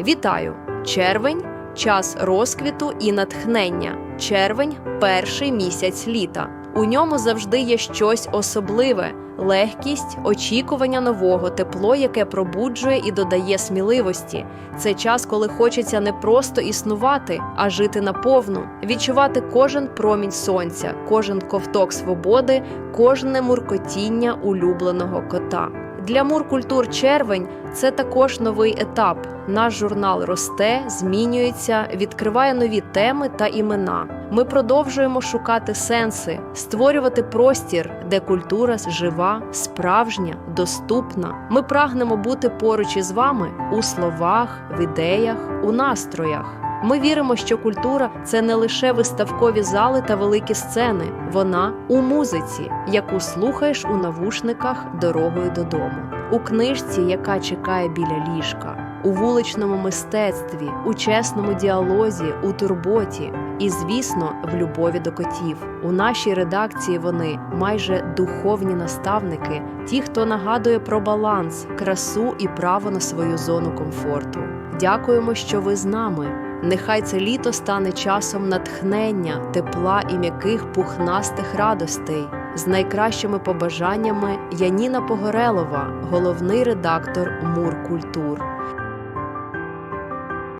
Вітаю! Червень час розквіту і натхнення. Червень перший місяць літа. У ньому завжди є щось особливе: легкість, очікування нового, тепло, яке пробуджує і додає сміливості. Це час, коли хочеться не просто існувати, а жити наповну, відчувати кожен промінь сонця, кожен ковток свободи, кожне муркотіння улюбленого кота. Для Муркультур червень це також новий етап. Наш журнал росте, змінюється, відкриває нові теми та імена. Ми продовжуємо шукати сенси, створювати простір, де культура жива, справжня, доступна. Ми прагнемо бути поруч із вами у словах, в ідеях, у настроях. Ми віримо, що культура це не лише виставкові зали та великі сцени, вона у музиці, яку слухаєш у навушниках дорогою додому, у книжці, яка чекає біля ліжка, у вуличному мистецтві, у чесному діалозі, у турботі і, звісно, в любові до котів. У нашій редакції вони майже духовні наставники, ті, хто нагадує про баланс, красу і право на свою зону комфорту. Дякуємо, що ви з нами. Нехай це літо стане часом натхнення, тепла і м'яких пухнастих радостей. З найкращими побажаннями Яніна Погорелова, головний редактор Мур Культур.